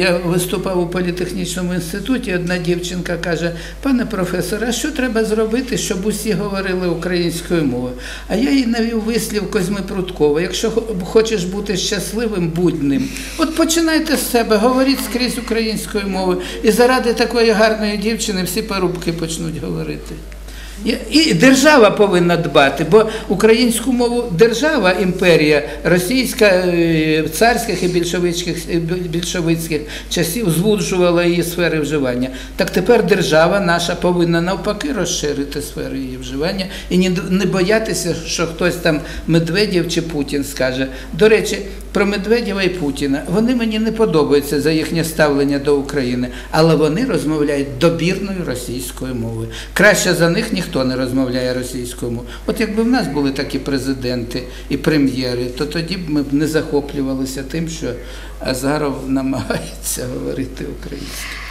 Я виступав у політехнічному інституті. Одна дівчинка каже: пане професор, а що треба зробити, щоб усі говорили українською мовою? А я їй навів вислів Козьми Прудкова. Якщо хочеш бути щасливим, будь ним. От починайте з себе, говоріть скрізь українською мовою. І заради такої гарної дівчини всі парубки почнуть говорити. І- держава повинна дбати, бо українську мову держава, імперія російська, е, царських і більшовицьких, е, більшовицьких часів звужувала її сфери вживання. Так тепер держава наша повинна навпаки розширити сфери її вживання і не, боятися, що хтось там Медведєв чи Путін скаже. До речі, про Медведєва і Путіна вони мені не подобаються за їхнє ставлення до України, але вони розмовляють добірною російською мовою. Краще за них ніхто не розмовляє російською. От якби в нас були такі президенти і прем'єри, то тоді б ми б не захоплювалися тим, що Азаров намагається говорити українською.